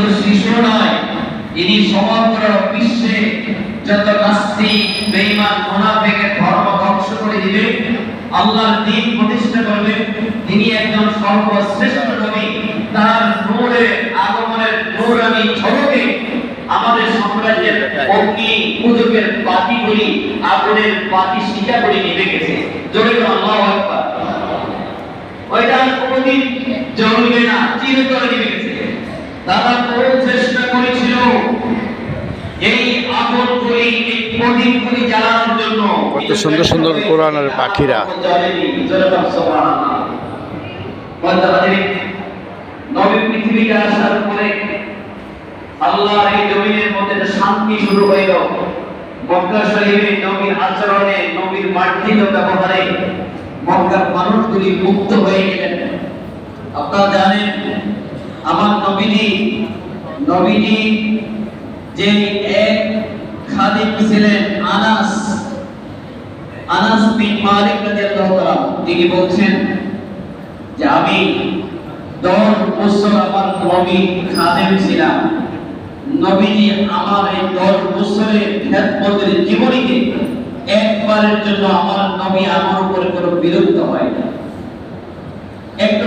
শুধু শিশু নয় ইনি সমগ্র বিশ্বে যত নাস্তিক, বেঈমান মুনাফিকের ধর্ম ধ্বংস করে দিবে, আল্লাহর দিন প্রতিষ্ঠা করবে, তিনি একজন সর্বশ্রেষ্ঠ নবী। তার নূরে, আগমনের নূরানি ঝলকে আমাদের সাম্রাজ্যের অগ্নি পুজোকের বাতিগুলি আগুনের বাতি শিকা করে নিভে গেছে। জোরে আল্লাহু আকবার। ওইটা কোনোদিন জ্বলবে না, চিরতরে নিভে তারা খুব চেষ্টা করেছিল এই আগুনগুলি এই প্রদীপগুলি জ্বালানোর জন্য। কত সুন্দর সুন্দর কোরআনের পাখিরা। নবী পৃথিবীতে আসার পরে আল্লাহর এই জমিনের মধ্যে শান্তি শুরু হইল মক্কা শরীফে নবীর আচরণে নবীর মার্জিত ব্যবহারে মক্কার মানুষগুলি মুক্ত হয়ে গেলেন। আপনারা জানেন আমার নবীজি নবীজি যে এক খাদিম ছিলেন আনাস আনাস বিন মালিক রাদিয়াল্লাহু তাআলা, তিনি বলছেন যে আমি দশ বছর আমার নবী খাদেম ছিলাম। নবীজি আমার এই দশ বছরের খেদমতের জীবনীতে একবারের জন্য আমার নবী আমার উপরে কোনো বিরক্ত হয় না। একটু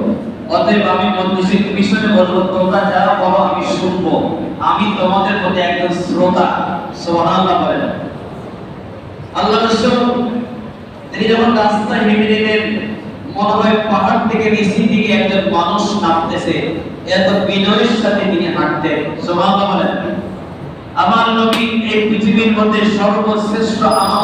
অতএব আমি মসজিদের পিছনে বলব, তোমরা যারা বলো, আমি শুনব। আমি তোমাদের প্রতি একজন শ্রোতা। সুবহানাল্লাহ বলেন আল্লাহ রাসূল, তিনি যখন রাস্তায় হেঁটে যেতেন মনে হয় পাহাড় থেকে নিচের দিকে একজন মানুষ নামতেছে, এত বিনয়ের সাথে তিনি হাঁটতেন। সুবহানাল্লাহ বলেন আমার নবী এই পৃথিবীর মধ্যে সর্বশ্রেষ্ঠ